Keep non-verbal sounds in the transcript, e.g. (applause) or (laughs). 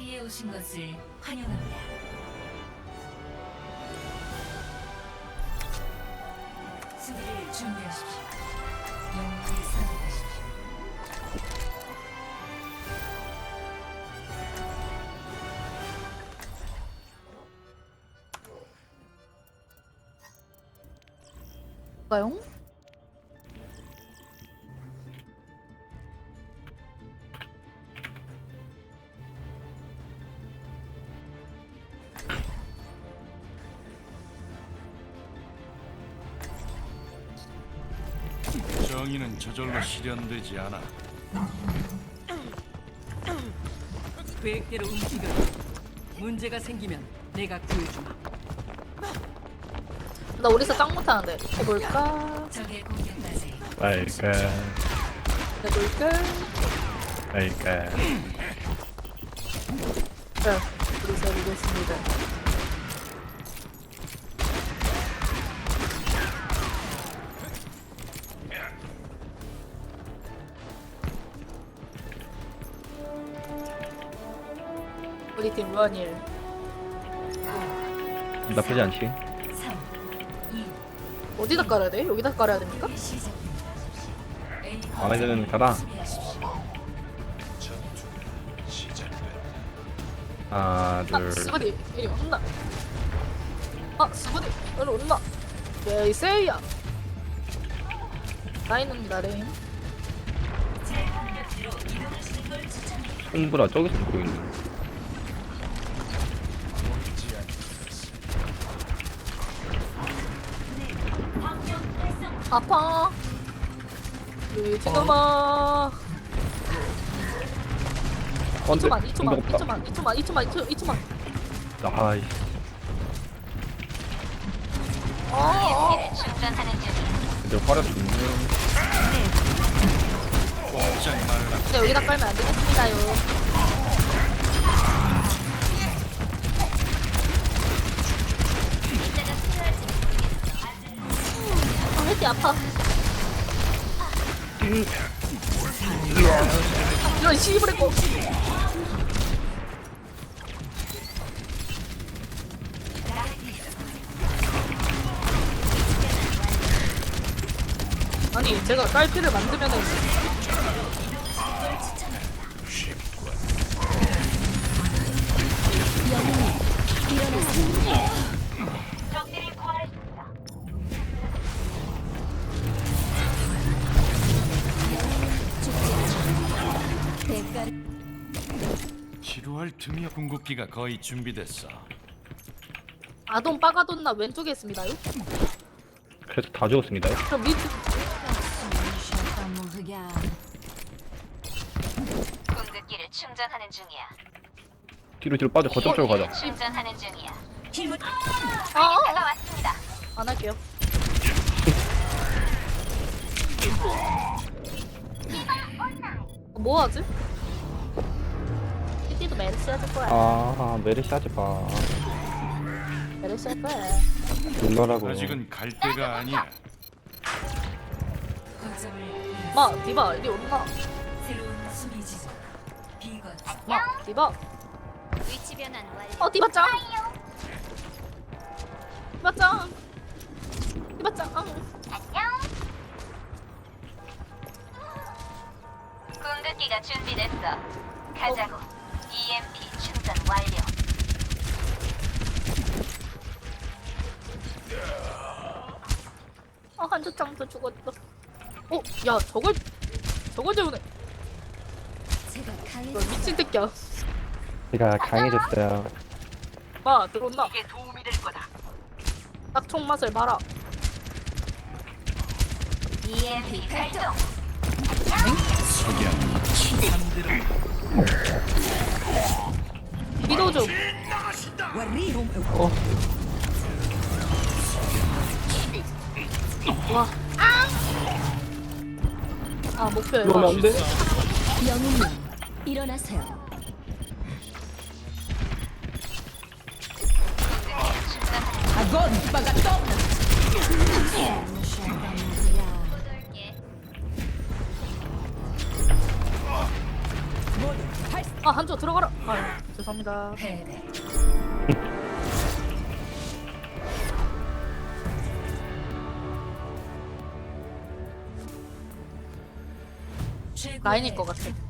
자리에 오신 것을 환영합니다. 수비를 준비하십시오. 영웅을 선택하십시오. 가요? 정의는 저절로 실현되지 않아. 계획대로 움직여. 문제가 생기면 내가 구해주마. 나 오리사 짱 못하는데 해볼까? 적의 해볼까? 말까 자, 오리사 해보겠습니다 우리 팀 루안일. 나쁘지 않지. 3, 2, 어디다 깔아야 돼? 여기다 깔아야 됩니까? A 마음에 드는 가라. 하나 아, 둘 스바디 이리 온나 아, 스바디 이리 온나 예이 세이야. 라인입니다 레인. 홍보라 저기서 듣고 있는 아파. 미친놈아. 건데 2초만 2초만 공격 없다. 2초만 2초만 2초만 2초만 2초만. 아이씨 아 이제 화력 있는 꼼짝 말라. 근데 여기다 깔면 안 되겠습니다요 아, 햇띠 아파. 이런 씨부레 거 아니 제가 깔피를 만들면은 지루할 틈이 궁극기가 거의 준비됐어. 아돈 빠가돈나 왼쪽에 있습니다요? 그래서 다 죽었습니다 그럼 밑 공급기를 충전하는 중이야. 뒤로 뒤로 빠져 거점 쪽으로 가자 충전하는 중이야. 아, 제가 왔습니다. 안 할게요. 뭐 하지? 띠띠도 메르시 하실 거야. 아 메르시 하지 마 메르시 할 거야. 놀라라고 아직은 갈 때가 아니야. 마, 디바, 이리 비건 마, 디바. 위치 변환 완료. 어, 디바 짱. 디바 짱. 디바 짱. 안녕. 공급기가 준비됐어. 가자고. EMP 충전 완료. 아, 한주 짱도 죽었다. 어, 야, 저걸, 저걸 재우네. 너 미친 새끼야. 제가 강해졌어요 마, 들어온나. 이게 도움이 될 거다. 딱총 맛을 봐라. EMP 발동. 미도 좀. 와. 아, 목표에. 이러면 안돼 일어나세요. 아 한조 들어가라. 아 죄송합니다. 패배. (laughs) 라인일 것 같아.